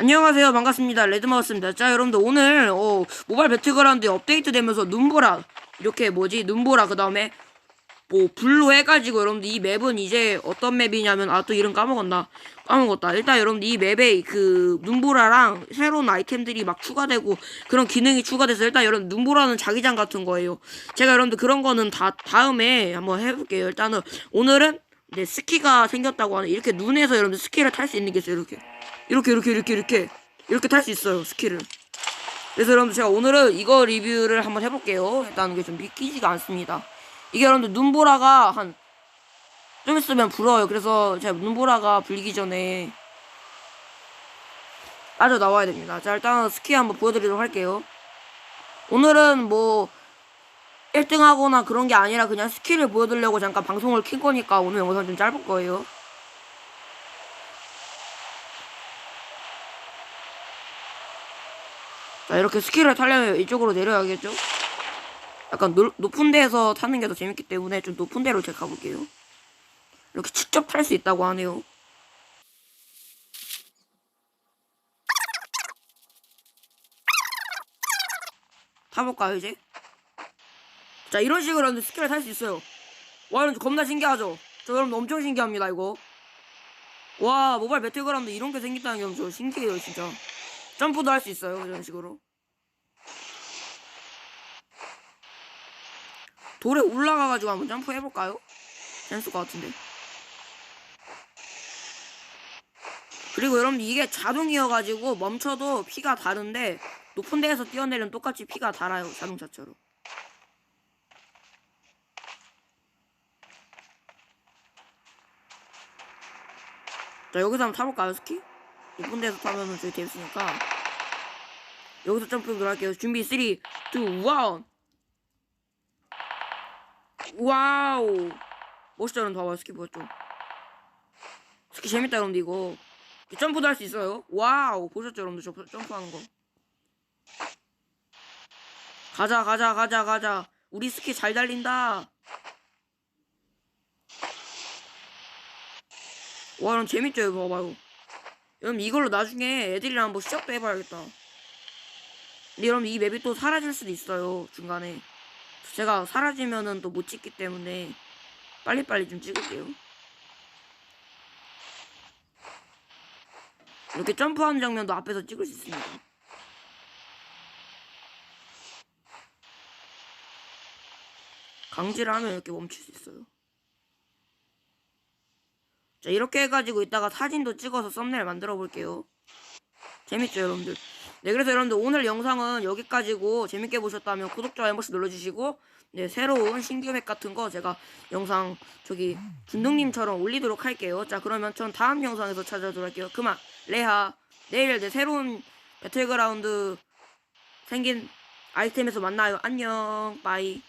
안녕하세요. 반갑습니다. 레드마우스입니다. 자 여러분들 오늘 어, 모바일 배틀그라운드 업데이트 되면서 눈보라 이렇게 뭐지? 눈보라 그 다음에 뭐 블루 해가지고 여러분들 이 맵은 이제 어떤 맵이냐면 아 또 이름 까먹었나? 까먹었다. 일단 여러분들 이 맵에 그 눈보라랑 새로운 아이템들이 막 추가되고 그런 기능이 추가돼서 일단 여러분 눈보라는 자기장 같은 거예요. 제가 여러분들 그런 거는 다 다음에 한번 해볼게요. 일단은 오늘은 이제 스키가 생겼다고 하는 이렇게 눈에서 여러분들 스키를 탈 수 있는 게 있어요 이렇게 이렇게 이렇게 이렇게 이렇게 이렇게 탈 수 있어요 스키를 그래서 여러분들 제가 오늘은 이거 리뷰를 한번 해볼게요. 일단 이게 좀 믿기지가 않습니다. 이게 여러분들 눈보라가 한 좀 있으면 불어요. 그래서 제가 눈보라가 불기 전에 빠져 나와야 됩니다. 자 일단 스키 한번 보여드리도록 할게요. 오늘은 뭐 1등 하거나 그런 게 아니라 그냥 스키를 보여드리려고 잠깐 방송을 킨 거니까 오늘 영상 좀 짧을 거예요 자 이렇게 스키를 타려면 이쪽으로 내려야겠죠? 약간 높, 높은 데에서 타는 게 더 재밌기 때문에 좀 높은 데로 제가 가볼게요 이렇게 직접 탈 수 있다고 하네요 타볼까요 이제? 자 이런 식으로 하는데 스키를 탈수 있어요 와 여러분 겁나 신기하죠? 저 여러분 엄청 신기합니다 이거 와 모바일 배틀그라운드 이런 게 생겼다는 게 엄청 신기해요 진짜 점프도 할 수 있어요 이런 식으로 돌에 올라가가지고 한번 점프 해볼까요? 재밌을 것 같은데 그리고 여러분 이게 자동이어가지고 멈춰도 피가 다른데 높은 데에서 뛰어내리면 똑같이 피가 달아요 자동차처럼 자 여기서 한번 타볼까요 스키? 높은 데서 타면은 되게 재밌으니까 여기서 점프 들어갈게요. 준비 3 2 1 와우. 멋있다 여러분. 봐봐요 스키 보였죠? 스키 재밌다 여러분들 이거. 점프도 할 수 있어요. 와우. 보셨죠 여러분들? 저 점프하는 거. 가자 가자 가자 가자. 우리 스키 잘 달린다. 와 여러분 재밌죠? 이거 봐봐요 여러분 이걸로 나중에 애들이랑 한번 시작도 해봐야겠다. 여러분 이 맵이 또 사라질 수도 있어요 중간에. 제가 사라지면은 또 못 찍기 때문에 빨리빨리 좀 찍을게요. 이렇게 점프하는 장면도 앞에서 찍을 수 있습니다. 강제를 하면 이렇게 멈출 수 있어요 자 이렇게 해가지고 이따가 사진도 찍어서 썸네일 만들어 볼게요. 재밌죠 여러분들? 네 그래서 여러분들 오늘 영상은 여기까지고 재밌게 보셨다면 구독 좋아요 한 번씩 눌러주시고 네 새로운 신규 맵 같은 거 제가 영상 저기 준동님처럼 올리도록 할게요. 자 그러면 전 다음 영상에서 찾아오도록 할게요. 그만. 레하. 내일 네 새로운 배틀그라운드 생긴 아이템에서 만나요. 안녕. 빠이